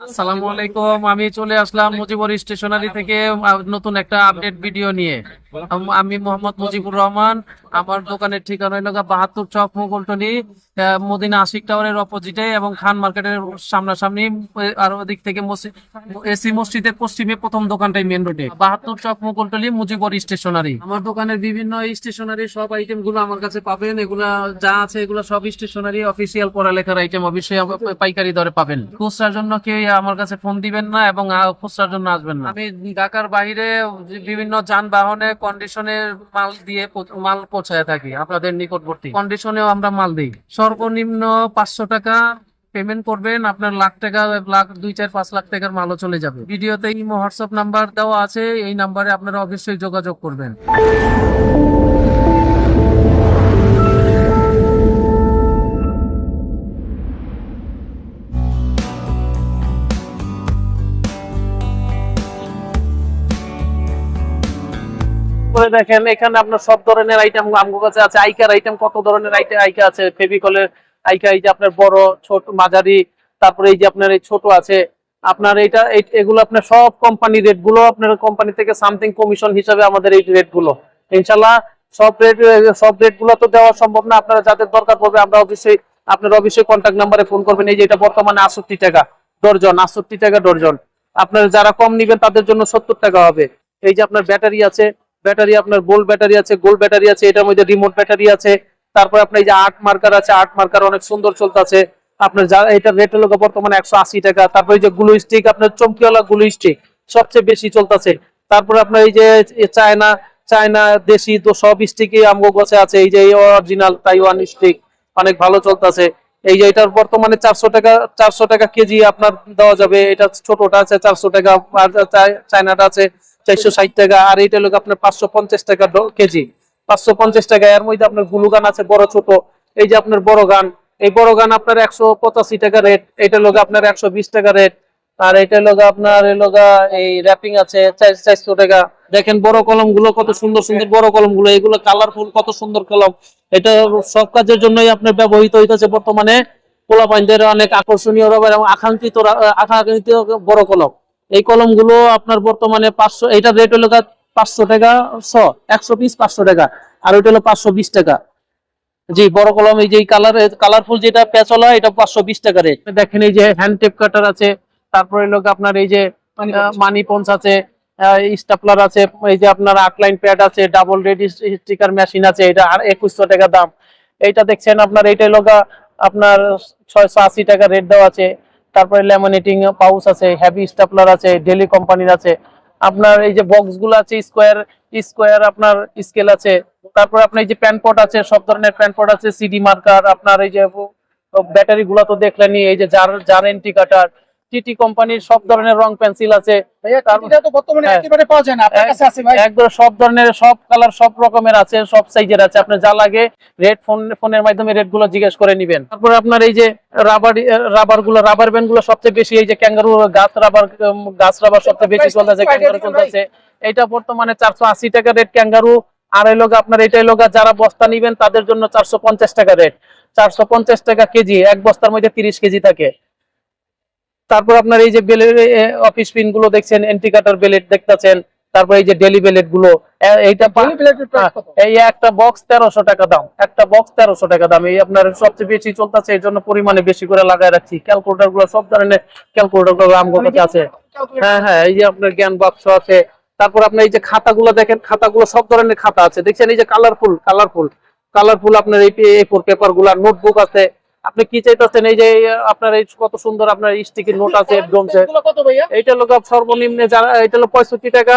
আসসালামু আলাইকুম। আমি চলে আসলাম মুজিবর স্টেশনারি থেকে আহ, নতুন একটা আপডেট ভিডিও নিয়ে। আম- মোহাম্মদ মুজিবুর রহমান আমার দোকানের ঠিকানা গিয়ে বাহাত্তর চক মুগলটনি মদিনা আশিক টাওয়ারের অপোজিটে এবং খান মার্কেটের সামনাসামনি আর ওদিক থেকে এসি মসজিদের পশ্চিমে প্রথম দোকানটাই মেন রোডে বাহাত্তর চক মুগলটলি মুজিবুর স্টেশনারি আমার দোকানের বিভিন্ন স্টেশনারি সব আইটেমগুলো আমার কাছে পাবেন এগুলা যা আছে এগুলো সব স্টেশনারি অফিসিয়াল পড়ালেখার আইটেম অবশ্যই পাইকারি দরে পাবেন। খুচরার জন্য কেউ আমার কাছে ফোন দিবেন না এবং খুচরার জন্য আসবেন না। আমি ঢাকার বাইরে বিভিন্ন যানবাহনে কন্ডিশনের মাল দিয়ে মাল পৌঁছায় থাকি, আপনাদের নিকটবর্তী। কন্ডিশনেও আমরা মাল দিই। সর্বনিম্ন পাঁচশো টাকা পেমেন্ট করবেন, আপনার লাখ টাকা, লাখ দুই, চার, পাঁচ লাখ টাকার মালও চলে যাবে। ভিডিওতে ইমো হোয়াটসঅ্যাপ নাম্বার দেওয়া আছে, এই নাম্বারে আপনারা অবশ্যই যোগাযোগ করবেন। দেখেন, এখানে আপনার সব ধরনের আইটেম আমগো কাছে আছে। আইকার আইটেম কত ধরনের আইটেম আইকা আছে? ফেভিকলের আইকা এই যে আপনার বড়, ছোট, মাঝারি, তারপরে এই যে আপনার এই ছোট আছে। আপনার এটা এগুলো আপনার সব কোম্পানি রেটগুলো আপনার কোম্পানি থেকে সামথিং কমিশন হিসাবে আমাদের এই রেটগুলো। ইনশাল্লাহ সব রেট সব রেটগুলো তো দেওয়া সম্ভব না। আপনারা যাদের দরকার পড়বে, আমরা অবশ্যই, আপনার অবশ্যই কন্ট্যাক্ট নাম্বারে ফোন করবেন। এই যে এটা বর্তমানে আটষট্টি টাকা ডর্জন, আটষট্টি টাকা ডর্জন। আপনার যারা কম নিবেন, তাদের জন্য সত্তর টাকা হবে। এই যে আপনার ব্যাটারি আছে ব্যাটারি আপনার গোল্ড ব্যাটারি আছে গোল্ড ব্যাটারি আছে, এটার মধ্যে রিমোট ব্যাটারি আছে, তারপর আপনার এই যে আট মার্কার আছে, আট মার্কার অনেক সুন্দর চলতেছে আপনার যা, এটা রেট হলো বর্তমানে একশো আশি টাকা। তারপর যে গ্লু স্টিক আপনার চমকিওয়ালা গ্লু স্টিক সবচেয়ে বেশি চলতেছে তারপর আপনার এই যে চায়না চায়না দেশি তো সব স্টিকই আমগো গছে আছে। এই যে অরিজিনাল তাইওয়ান স্টিক অনেক ভালো চলতেছে এই যে এটার বর্তমানে চারশো টাকা চারশো টাকা কেজি আপনার দেওয়া যাবে। এটা ছোটটা আছে, চারশো টাকা। চায়নাটা আছে চারশো ষাট টাকা, আর এটা লোক আপনার পাঁচশো পঞ্চাশ টাকা কেজি। পাঁচশো পঞ্চাশ টাকা, এর মধ্যে আপনার গুলু গান আছে, বড় ছোট। এই যে আপনার বড় গান, এই বড় গান আপনার একশো পঁচাশি টাকা রেট। এটা লোক আপনার একশো বিশ টাকা রেট। আর এটা লোক আপনার, এই র্যাপিং আছে চারশো টাকা। দেখেন বড় কলমগুলো কত সুন্দর সুন্দর বড় কলমগুলো এগুলো কালারফুল কত সুন্দর কলম। এটা সব কাজের জন্যই আপনার ব্যবহৃত হইতেছে বর্তমানে পোলাপাইনদের অনেক আকর্ষণীয় এবং আকাঙ্ক্ষিত আকাঙ্ক্ষিত বড় কলম। এই কলমগুলো আপনার বর্তমানে পাঁচশো এটা রেট হলো পাঁচশো টাকা শ একশো পিস পাঁচশো টাকা আর ওইটা হলো পাঁচশো বিশ টাকা। জি বড় কলম এই যে কালার কালারফুল যেটা পেঁচলা এটা পাঁচশো বিশ টাকা রেট দেখেন এই যে হ্যান্ড টেপ কাটার আছে তারপরে গিয়ে আপনার এই যে মানি পঞ্চ আছে স্টাপলার আছে এই যে আপনার আটলাইন প্যাড আছে ডাবল রেড স্টিকার মেশিন আছে এটা আর একুশশো টাকা দাম। এইটা দেখছেন আপনার এইটা হলো গা আপনার ছয়শো আশি টাকা রেট দেওয়া আছে। তারপরে ল্যামিনেটিং পাউচ আছে হেভি স্টাপলার আছে ডেলি কোম্পানির আছে। আপনার এই যে বক্সগুলো আছে স্কোয়ার স্কোয়ার আপনার স্কেল আছে। তারপরে আপনার এই যে প্যানপট আছে, সব ধরনের প্যানপট আছে সিডি মার্কার আপনার এই যে ব্যাটারি গুলো তো দেখলেনি এই যে jar jar anti cutter TT কোম্পানির সব ধরনের রং পেন্সিল আছে। হ্যাঁ। একদম সব ধরনের সব কালার সব রকমের আছে সব সাইজের আছে। আপনার যা লাগে রেড ফোন ফোনের মাধ্যমে রেটগুলো জিজ্ঞেস করে নিবেন। তারপরে আপনার এই যে রাবার রাবারগুলো রাবার ব্যান্ডগুলো সবচেয়ে বেশি এই যে ক্যাঙ্গারু গাছ রাবার গাছ রাবার সবচেয়ে বেশি চলতেছে ক্যাঙ্গারু চলতেছে। এটা বর্তমানে চারশো আশি টাকা রেট ক্যাঙ্গারু আর লোক আপনার এটাই লোক যারা বস্তা নিবেন তাদের জন্য চারশো পঞ্চাশ টাকা রেট চারশো পঞ্চাশ টাকা কেজি এক বস্তার মধ্যে তিরিশ কেজি থাকে। তারপর আপনার এই যে বেলের অফিস পিনগুলো দেখছেন এন্টিকাটার বেলেট দেখতেছেন তারপর এই যে ডেলি বেলেটগুলো এইটা হ্যাঁ? এই একটা বক্স তেরোশো টাকা দাম একটা বক্স তেরোশো টাকা দাম এই আপনার সবচেয়ে বেশি চলতেছে এই জন্য পরিমাণে বেশি করে লাগাই রাখছি। ক্যালকুলেটারগুলো সব ধরনের ক্যালকুলেটারগুলো আমগো কাছে আছে। হ্যাঁ হ্যাঁ এই যে আপনার জ্ঞান বাক্স আছে। তারপর আপনার এই যে খাতাগুলো দেখেন খাতাগুলো সব ধরনের খাতা আছে। দেখছেন এই যে কালারফুল কালারফুল কালারফুল আপনার এই ফোর পেপারগুলা নোটবুক আছে। আপনি কি চাইতেছেন? এই যে আপনার এই কত সুন্দর আপনার স্টিকি নোট আছে এগুলো এইটা লোক সর্বনিম্নে যারা এটা হলো পঁয়ষট্টি টাকা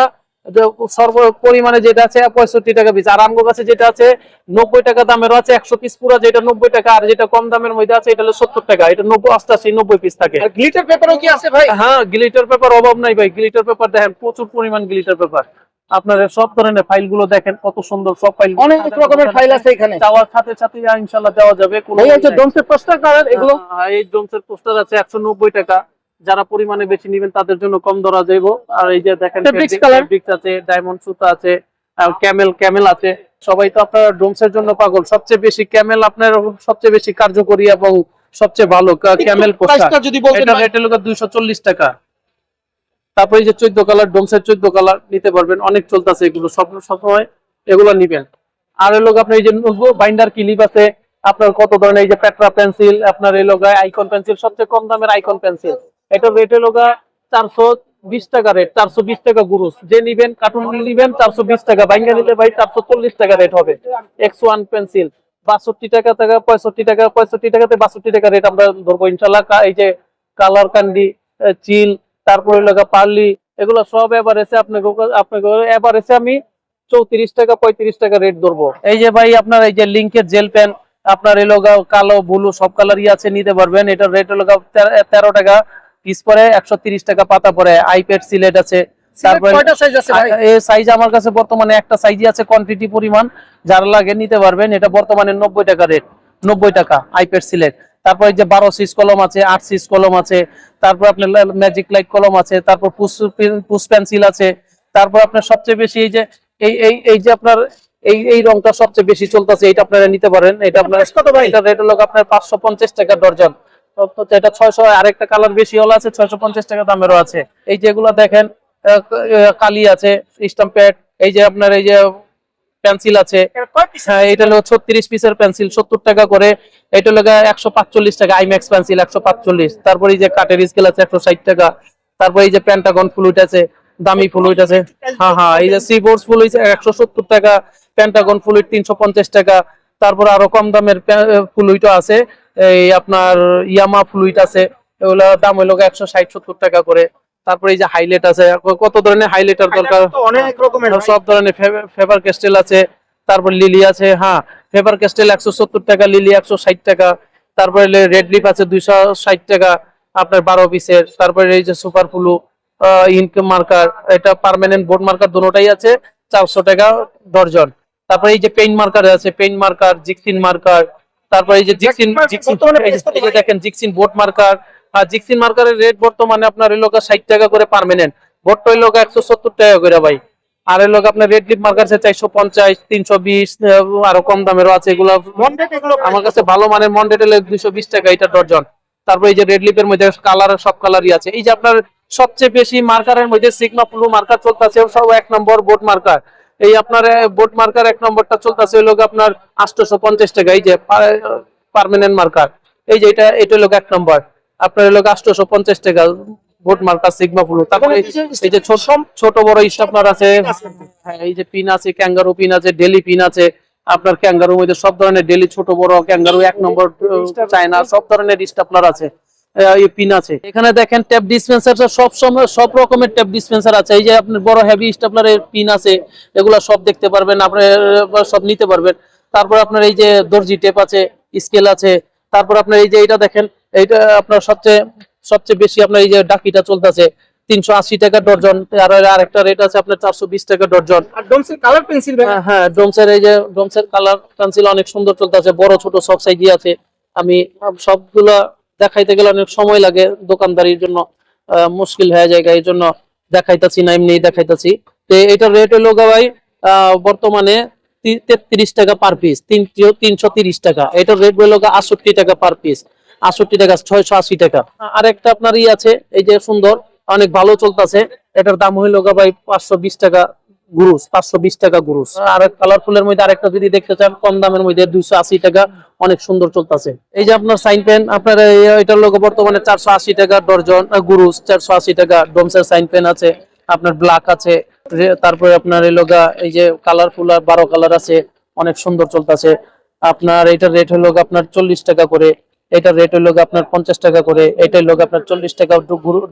সর্ব পরিমাণে যেটা আছে পঁয়ষট্টি টাকা পিস আর আমগো কাছে যেটা আছে নব্বই টাকা দামের আছে একশো পিস পুরা যেটা নব্বই টাকা আর যেটা কম দামের মধ্যে আছে এটা হলো সত্তর টাকা। এটা নব্বই অষ্টাশি নব্বই পিস থাকে। গ্লিটার পেপারও কি আছে ভাই? হ্যাঁ গ্লিটার পেপার অভাব নাই ভাই। গ্লিটার পেপার দেখেন প্রচুর পরিমাণ গ্লিটার পেপার আপনার সব ধরনের ফাইলগুলো দেখেন কত সুন্দর সব ফাইল। অনেক রকমের ফাইল আছে এখানে। চাওয়ার সাথে সাথে ইনশাল্লাহ দেওয়া যাবে কোনো ভাইয়া যে নাই। ডোমসের পোস্টার কালার এগুলো? হ্যাঁ, এই ডোমসের পোস্টার আছে একশো নব্বই টাকা। যারা পরিমাণে বেশি নিবেন তাদের জন্য কম ধরা যাইব। আর এই যে দেখেন। ফেব্রিক্স আছে ডায়মন্ড সুতা আছে ক্যামেল ক্যামেল আছে। সবাই তো আপনার ডোমসের জন্য পাগল। সবচেয়ে বেশি ক্যামেল আপনার সবচেয়ে বেশি কার্যকরী এবং সবচেয়ে ভালো ক্যামেল পোস্টার যদি বলতেন এটা। রেট হলো দুইশো চল্লিশ টাকা। তারপরে যে চোদ্দ কালার, ডোমসের চোদ্দ কালার নিতে পারবেন। অনেক চলতেছে এগুলো, সব সবসময় এগুলো নিবেন। আর হলো আপনার এই যে বাইন্ডার ক্লিপ আছে, আপনার কত ধরনের এই যে পেট্রা পেন্সিল আপনার এই লোগায় আইকন পেন্সিল সবচেয়ে কম দামের আইকন পেন্সিল এটার রেট হলো চারশো বিশ টাকা রেট চারশো বিশ টাকা গুরুস যে নিবেন কার্টুন নিবেন, চারশো বিশ টাকা। বাইঙ্গা নিলে ভাই চারশো চল্লিশ টাকা রেট হবে। এক্স ওয়ান পেন্সিল বাষট্টি টাকা থেকে পঁয়ষট্টি টাকা, পঁয়ষট্টি টাকাতে বাষট্টি টাকা রেট আমরা ধরবো। ইনশাল্লাহ এই যে কালার ক্যান্ডি চিল তারপরে লাগা পার্লি এগুলো সব এবার এসে আপনাকে আপনাকে এবার এসে আমি চৌত্রিশ টাকা পঁয়ত্রিশ টাকা রেট ধরবো। এই যে ভাই আপনার এই যে লিঙ্কের জেল পেন আপনার এই লগা কালো ব্লু সব কালারই আছে নিতে পারবেন। এটার রেট হলো তেরো- টাকা পিস পরে একশো তিরিশ টাকা পাতা পরে। আইপ্যাড সিলেট আছে। সাইজ আমার কাছে বর্তমানে একটা সাইজই আছে কোয়ান্টিটি পরিমাণ। যারা লাগে নিতে পারবেন এটা বর্তমানে নব্বই টাকা রেট নব্বই টাকা আইপ্যাড সিলেক্ট তারপর এই যে বারো সিস কলম আছে আট সিস কলম আছে তারপর আপনার ম্যাজিক লাইট কলম আছে তারপর পুস পুস পেন্সিল আছে তারপর আপনার সবচেয়ে বেশি এই যে এই এই এই যে আপনার এই এই রংটা সবচেয়ে বেশি চলতেছে এটা আপনারা নিতে পারেন। এটা আপনার কত ভাই? এটা রেট হলো আপনার পাঁচশো পঞ্চাশ টাকা ডর্জন। এটা ছয়শো আরেকটা কালার বেশি হলো আছে ছয়শো পঞ্চাশ টাকা দামেরও আছে। এই যেগুলো দেখেন কালি আছে স্টাম্প প্যাড এই যে আপনার এই যে পেন্সিল আছে। এটা? হ্যাঁ এটা হলো ছত্রিশ পিসের পেন্সিল সত্তর টাকা করে। এটা হলো একশো পাঁচচল্লিশ টাকা আইম্যাক্স পেন্সিল একশো পাঁচচল্লিশ। তারপরে এই যে কাঠের স্কেল আছে একশো ষাট টাকা। তারপরে এই যে প্যান্টাগন ফ্লুইড আছে দামি ফ্লুইড আছে। হ্যাঁ হ্যাঁ এই যে সিবোর্ডস ফ্লুইড একশো সত্তর টাকা প্যান্টাগন ফ্লুইড তিনশো পঞ্চাশ টাকা। তারপর আরও কম দামের ফ্লুইডও আছে এই আপনার ইয়ামা ফ্লুইড আছে। এগুলো দাম হইল একশো ষাট সত্তর টাকা করে। তারপরে এই যে হাইলাইট আছে কত ধরনের হাইলাইটার দরকার? অনেক রকমের সব ধরনের ফেভার ক্যাস্টেল আছে তারপর লিলি আছে হ্যাঁ ফেভার ক্যাস্টেল একশো সত্তর টাকা লিলি একশো ষাট টাকা তারপরে রেড লিফ আছে দুইশো ষাট টাকা আপনার বারো পিসের তারপরে এই যে সুপার ফ্লু ইনকাম মার্কার এটা পার্মানেন্ট বোর্ড মার্কার দুটোটাই আছে চারশো টাকা ডর্জন। তারপরে এই যে পেইন মার্কার আছে পেইন মার্কার জিক্সিন মার্কার তারপরে এই যে জিক্সিন জিক্সিন? দেখেন জিক্সিন বোর্ড মার্কার জিক্সিন মার্কারের রেট বর্তমানে আপনার এই ষাট টাকা করে পার্মানেন্ট বোর্ডটা হইল একশো সত্তর টাকা করে ভাই। আর লোক আপনার রেড লিপ মার্কার আছে চারশো পঞ্চাশ তিনশো বিশ আরও কম দামেরও আছে এগুলো। আমার কাছে ভালো মানের মন্ডেটেলের দুইশো বিশ টাকা এটা ডর্জন তারপরে এই যে রেড লিপের মধ্যে কালার সব কালারই আছে। এই যে আপনার সবচেয়ে বেশি মার্কারের মধ্যে সিগমা ব্লু মার্কার চলতেছে সব এক নম্বর বোট মার্কার এই আপনার বোট মার্কার এক নম্বরটা চলতেছে ওই লোক আপনার আটশোশো পঞ্চাশ টাকা এই যে পারমানেন্ট মার্কার এই যে এটা এটা লোক এক নম্বর। আপনার লোক আটশোশো পঞ্চাশ টাকা বোর্ড মার্কার সিগমা ব্লু তারপরে এই- যে ছোট ছোট বড় স্টাপনার আছে হ্যাঁ এই যে পিন আছে ক্যাঙ্গারু পিন আছে ডেলি পিন আছে আপনার ক্যাঙ্গারু মধ্যে সব ধরনের ডেলি ছোট বড় ক্যাঙ্গারু এক নম্বর চায়না সব ধরনের স্টাপলার আছে পিন আছে। এখানে দেখেন ট্যাপ ডিসপেন্সার সব সময় সব রকমের ট্যাপ ডিসপেন্সার আছে। এই যে আপনার বড় হেভি স্টাপলারের পিন আছে এগুলা সব দেখতে পারবেন আপনি আহ, সব নিতে পারবেন। তারপর আপনার এই যে দর্জি টেপ আছে স্কেল আছে তারপর আপনার এই যে এটা দেখেন এইটা আপনার সবচেয়ে সবচেয়ে বেশি আপনার এই যে ডাকিটা চলতেছে তিনশো আশি টাকা ডর্জন আর আরেকটা রেট আছে আপনার চারশো বিশ টাকা ডর্জন। আর ডোমসের কালার পেন্সিল হ্যাঁ, হ্যাঁ ডোমসের এই যে ডোমসের কালার পেন্সিল অনেক সুন্দর চলতেছে বড় ছোট সব সাইজই আছে। আমি সবগুলা দেখাইতে গেলে অনেক সময় লাগে দোকানদারির জন্য মুশকিল হয়ে যায় এই জন্য। দেখাইতাছি না এমনি দেখাইতাছি। তো এটার রেট হলো গা ভাই বর্তমানে তেত্রিশ টাকা পার পিস তিনশো তিরিশ টাকা। এটার রেট হলো গা আটষট্টি টাকা পার পিস আটষট্টি টাকা, ছয়শো আশি টাকা। আরেকটা আপনার ই আছে, এই যে সুন্দর, অনেক ভালো চলতেছে। এটার দাম হইল ভাই পাঁচশো বিশ টাকা গুরুস, পাঁচশো বিশ টাকা গুরুস। আর কালারফুলের মধ্যে আরেকটা যদি দেখতে চান, কম দামের মধ্যে দুইশো আশি টাকা, অনেক সুন্দর চলতেছে। এই যে আপনার সাইন পেন আপনার এটার লোক বর্তমানে চারশো আশি টাকা ডর্জন গুরুস, চারশো আশি টাকা, ডোমসের সাইন পেন আছে, আপনার ব্ল্যাক আছে তারপরে আপনার এই লগা এই যে কালারফুল আর বারো কালার আছে, অনেক সুন্দর চলতেছে। আপনার এটার রেট হলো আপনার চল্লিশ টাকা করে এটার রেট হলো আপনার পঞ্চাশ টাকা করে এটার লোক আপনার চল্লিশ টাকা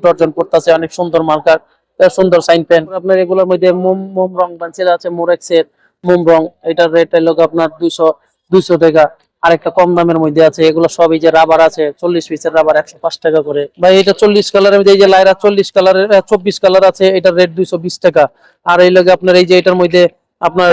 ডর্জন পড়তেছে অনেক সুন্দর মার্কার সুন্দর সাইন পেন আপনার এগুলোর মধ্যে মোম মোম রং পেন্সিল আছে মোরেক্সের মোম রং এটার রেট হলো আপনার দুইশো দুইশো টাকা। আরেকটা কম দামের মধ্যে আছে এগুলো সবই যে রাবার আছে চল্লিশ পিসের রাবার একশো পাঁচ টাকা করে। ভাই এটা চল্লিশ কালারের মধ্যে এই যে লাইরা চল্লিশ কালারের চব্বিশ কালার আছে এটার রেট দুইশো বিশ টাকা। আর এই লগে আপনার এই যে এটার মধ্যে আপনার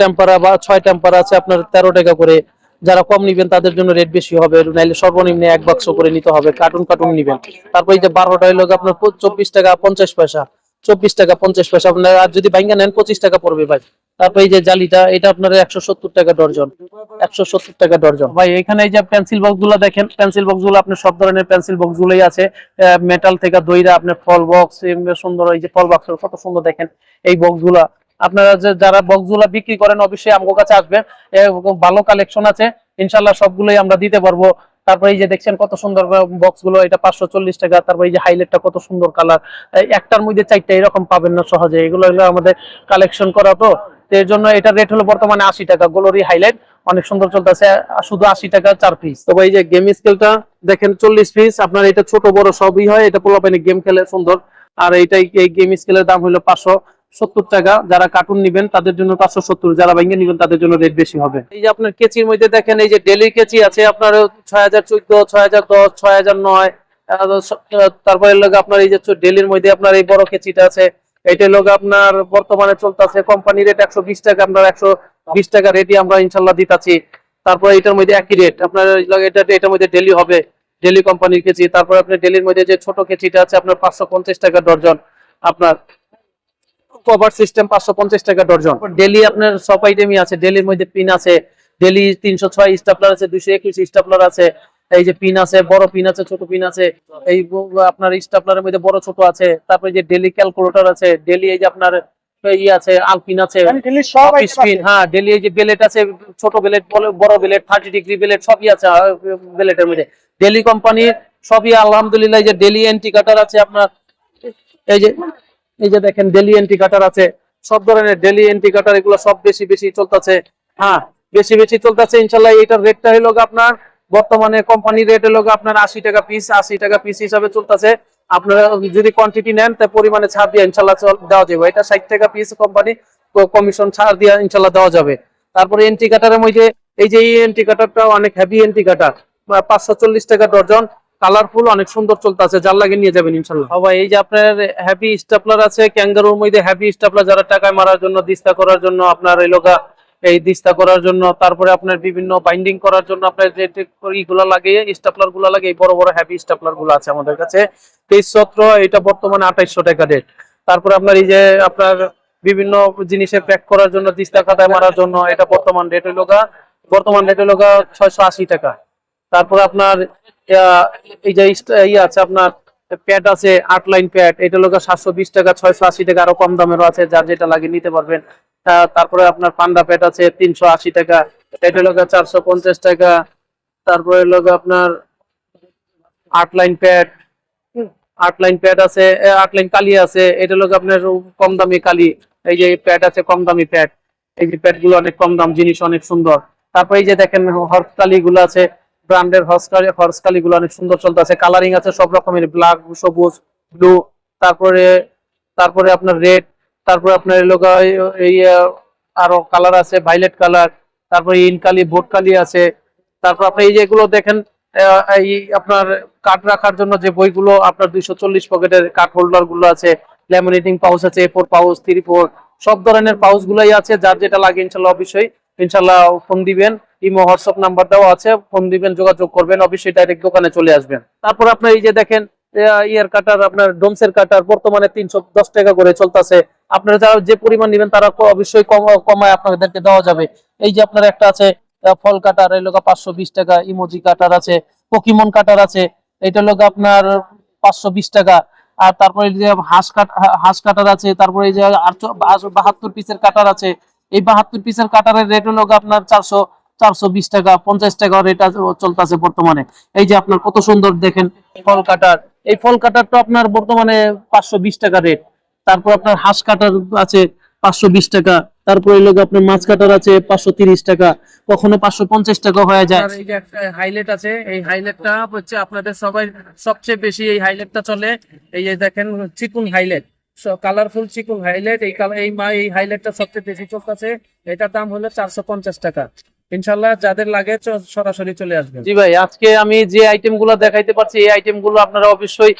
টেম্পারা বা ছয় টেম্পারা আছে আপনার তেরো টাকা করে। যারা কম নিবেন, তাদের জন্য রেট বেশি হবে। নাইলে সর্বনিম্ন এক বাক্স করে নিতে হবে কার্টুন কার্টুন নিবেন। তারপর এই যে বারোটা হলো আপনার চব্বিশ টাকা পঞ্চাশ পয়সা। চব্বিশ টাকা পঞ্চাশ পয়সা। আপনার আর যদি বাইঙ্গা নেন, পঁচিশ টাকা পড়বে ভাই। তারপর এই যে জালিটা, এটা আপনার একশো সত্তর টাকা ডর্জন। একশো সত্তর টাকা ডর্জন। ভাই, এখানে এই যে পেন্সিল বক্সগুলো দেখেন পেন্সিল বক্সগুলো আপনার সব ধরনের পেন্সিল বক্স গুলোই আছে। মেটাল থেকে দইরা আপনার ফল বক্স সুন্দর এই যে ফল বক্স কত সুন্দর দেখেন। এই বক্সগুলা আপনারা যে যারা বক্সগুলা বিক্রি করেন, অবশ্যই আমার কাছে আসবেন। ভালো কালেকশন আছে। ইনশাল্লাহ সবগুলোই আমরা দিতে পারব। তারপরে এই যে দেখছেন কত সুন্দর বক্সগুলো এটা পাঁচশো চল্লিশ টাকা। তারপর এই যে হাইলাইটটা কত সুন্দর কালার একটার মধ্যে চারটা এরকম পাবেন না সহজে। এগুলো আমাদের কালেকশন করা তো। এর জন্য এটা রেট হলো বর্তমানে আশি টাকা। গোলরি হাইলাইট অনেক সুন্দর চলতেছে। শুধু আশি টাকা চার পিস তবে এই যে গেম স্কেলটা দেখেন চল্লিশ পিস আপনার এটা ছোট, বড় সবই হয়। এটা পোলাপাইনি গেম খেলে সুন্দর। আর এইটাই এই গেম স্কেলের দাম হলো পাঁচশো। সত্তর টাকা, যারা কার্টুন নিবেন তাদের জন্য পাঁচশো সত্তর, যারা ভেঙে নিবেন তাদের জন্য রেট বেশি হবে। এই যে আপনার কেচির মধ্যে দেখেন, এই যে ডেলি কেচি আছে, আপনার ছয় হাজার চোদ্দ, ছয় হাজার দশ, ছয় হাজার নয় তারপরে লোক আপনার এই যে ডেলির মধ্যে আপনার এই বড় কেচিটা আছে, এইটা লোক আপনার বর্তমানে চলতেছে কোম্পানি রেট একশো বিশ টাকা, আপনার একশো বিশ টাকা রেটই আমরা ইনশাল্লাহ দিতাছি। তারপরে এটার মধ্যে একই রেট আপনার এটা, এটার মধ্যে ডেলি হবে ডেলি কোম্পানির কেচি। তারপরে আপনার ডেলির মধ্যে যে ছোট কেচিটা আছে, আপনার পাঁচশো পঞ্চাশ টাকা ডর্জন আপনার কভার সিস্টেম পাঁচশো পঞ্চাশ টাকা ডর্জন ডেলি আপনার সব আইটেমই আছে ডেলির মধ্যে পিন আছে ডেলি তিনশো ছয় স্টাপলার আছে দুইশো একুশ স্টাপলার আছে এই যে পিন আছে বড় পিন আছে ছোট পিন আছে এই আপনার স্টাপলারের মধ্যে বড় ছোট আছে তারপরে যে ডেলি ক্যালকুলেটর আছে ডেলি এই যে আপনার ই আছে আলপিন আছে মানে আছে। পিন হ্যাঁ ডেলি এই যে বেলেট আছে ছোট বেলেট বড় বেলেট থার্টি ডিগ্রি বেলেট সবই আছে বেলেটের মধ্যে ডেলি কোম্পানির সবই আলহামদুলিল্লাহ যে ডেলি এন্টি কাটার আছে আপনার এই যে এই যে দেখেন ডেলি এন্টি কাটার আছে, সব ধরনের ডেলি এন্টি কাটার এগুলো সব বেশি বেশি চলতেছে। হ্যাঁ বেশি বেশি চলতেছে, ইনশাল্লাহ এটার রেটটা হলো আপনার, বর্তমানে কোম্পানির রেট হলো আপনার আশি টাকা পিস আশি টাকা পিস হিসাবে চলতেছে। আপনারা যদি কোয়ান্টিটি নেন, তা পরিমাণে ছাড় দিয়ে ইনশাল্লাহ দেওয়া যাবে। এটা ষাট টাকা পিস কোম্পানি কমিশন ছাড় দিয়ে ইনশাল্লাহ দেওয়া যাবে। তারপরে এন্টি কাটারের মধ্যে, এই যে এই এন্টি কাটারটা অনেক হেভি এন্টি কাটার পাঁচশো চল্লিশ টাকা ডর্জন কালারফুল, অনেক সুন্দর চলতেছে। যার লাগে নিয়ে যাবেন ইনশাল্লাহ বাবা এই যে আপনার হ্যাপি স্টাপলার আছে ক্যাঙ্গারুর মধ্যে হ্যাপি স্টাপলার যারা টাকায় মারার জন্য দিস্তা করার জন্য আপনার এই লোকা এই দিস্তা করার জন্য, তারপরে আপনার বিভিন্ন বাইন্ডিং করার জন্য আপনার যে ইগুলো লাগে স্টাপলারগুলো লাগে, এই বড় বড় হ্যাপি স্টাপলারগুলো আছে আমাদের কাছে। তেইশ সত্র এটা বর্তমানে আঠাইশশো টাকা রেট তারপরে আপনার এই যে আপনার বিভিন্ন জিনিসে প্যাক করার জন্য, দিস্তা খাতায় মারার জন্য, এটা বর্তমান রেট হইল বর্তমান রেট হইল ছয়শো আশি টাকা। তারপরে আপনার এই যে ইয়ে আছে আপনার প্যাড আছে, আট লাইন প্যাড এটা লোক সাতশো বিশ টাকা, ছয়শো আশি টাকা, আরও কম দামেরও আছে, যার যেটা লাগে নিতে পারবেন। তারপরে আপনার পান্ডা প্যাড আছে, তিনশো আশি টাকা, এটা লোক চারশো পঞ্চাশ টাকা, তারপরে লোক আপনার আট লাইন প্যাড আট লাইন প্যাড আছে আট লাইন কালি আছে, এটা লোক আপনার কম দামি কালি, এই যে প্যাড আছে কম দামি প্যাড এই যে প্যাডগুলো অনেক কম দাম, জিনিস অনেক সুন্দর। তারপরে এই যে দেখেন হর্স কালি গুলো আছে ব্র্যান্ডের হর্স কালি হর্স কালি গুলো অনেক সুন্দর চলতেছে। কালারিং আছে সব রকমের ব্ল্যাক সবুজ ব্লু তারপরে তারপরে আপনার রেড তারপরে আপনার এই- এই আরও কালার আছে ভাইলেট কালার তারপরে ইনকালি বোট কালি আছে। তারপর আপনি এই যেগুলো দেখেন এই আপনার কাঠ রাখার জন্য যে বইগুলো, আপনার দুইশো চল্লিশ পকেটের কাঠ হোল্ডারগুলো আছে ল্যামিনেটিং পাউচ আছে A four pouch three four সব ধরনের পাউচ গুলাই আছে, যার যেটা লাগে ইনশাল্লাহ অবশ্যই। ইনশাল্লাহ ফোন দিবেন, ইমো, হোয়াটসঅ্যাপ নাম্বার দেওয়া আছে ফোন দিবেন, যোগাযোগ করবেন, অবশ্যই ডাইরেক্ট দোকানে চলে আসবেন। তারপর আপনার এই যে দেখেন ইয়ার কাটার আপনার ডোমসের কাটার বর্তমানে তিনশো দশ টাকা করে চলতেছে। আপনারা যারা যে পরিমাণ নেবেন, তারা অবশ্যই কমায় আপনাদেরকে দেওয়া যাবে। এই যে আপনার একটা আছে ফল কাটার এই লোক পাঁচশো বিশ টাকা, ইমোজি কাটার আছে, পকিমন কাটার আছে এটা লোক আপনার পাঁচশো বিশ টাকা। আর তারপরে যে হাঁস কাট হাঁস কাটার আছে, তারপরে এই যে বাহাত্তর পিসের কাটার আছে এই বাহাত্তর পিসের কাটারের রেট হলো আপনার চারশো চারশো বিশ টাকা, পঞ্চাশ টাকা রেট চলতেছে বর্তমানে। এই যে আপনার কত সুন্দর দেখেন ফল কাটার। এই ফল কাটারটা আপনার বর্তমানে পাঁচশো বিশ টাকা রেট তারপর আপনার হাঁস কাটার আছে পাঁচশো বিশ টাকা। তারপরে লোক আপনার মাছ কাটার আছে পাঁচশো তিরিশ টাকা। কখনো পাঁচশো পঞ্চাশ টাকা হয়ে যায়। এই যে একটা হাইলাইট আছে, এই হাইলাইটটা হচ্ছে আপনাদের সবাই সবচেয়ে বেশি এই হাইলাইটটা চলে। এই যে দেখেন চিকুন হাইলাইট কালারফুল চিকুন হাইলাইট এই এই এই হাইলাইটটা সবচেয়ে বেশি চলতেছে, এটার দাম হলো চারশো পঞ্চাশ টাকা। ইনশাল্লাহ যাদের লাগে সরাসরি চলে জি ভাই, আজকে আমি যে আইটেমগুলো দেখাইতে পারছি, এই আইটেমগুলো আপনারা অবশ্যই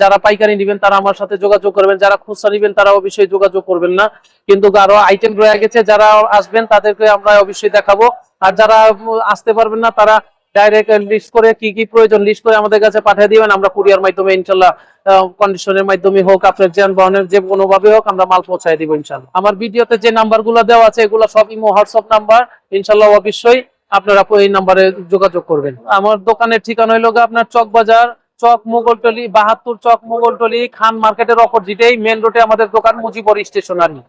যারা পাইকারি নেবেন তারা আমার সাথে যোগাযোগ করবেন, যারা খুচরা নেবেন তারা অবশ্যই যোগাযোগ করবেন না। কিন্তু আরও আইটেম রয়ে গেছে, যারা আসবেন তাদেরকে আমরা অবশ্যই দেখাবো। আর যারা আসতে পারবেন না, তারা ডাইরেক্ট লিস্ট করে কি কি প্রয়োজন লিস্ট করে আমাদের কাছে পাঠিয়ে দিবেন। আমরা কুরিয়ার মাধ্যমে ইনশাল্লাহ কন্ডিশনের মাধ্যমে হোক, আপনার যানবাহনের যে কোনো ভাবে হোক, আমরা মাল পৌঁছায় দিব ইনশাল্লাহ। আমার ভিডিওতে যে নাম্বারগুলো দেওয়া আছে, এগুলো সব ইমো, হোয়াটসঅ্যাপ নাম্বার। ইনশাল্লাহ অবশ্যই আপনারা এই নাম্বারে যোগাযোগ করবেন। আমার দোকানের ঠিকানা হইল আপনার চক বাজার, চক মোগলটলি বাহাত্তর চক মোগলটলি খান মার্কেটের অপোজিটেই মেন রোডে আমাদের দোকান মুজিবর স্টেশনারি।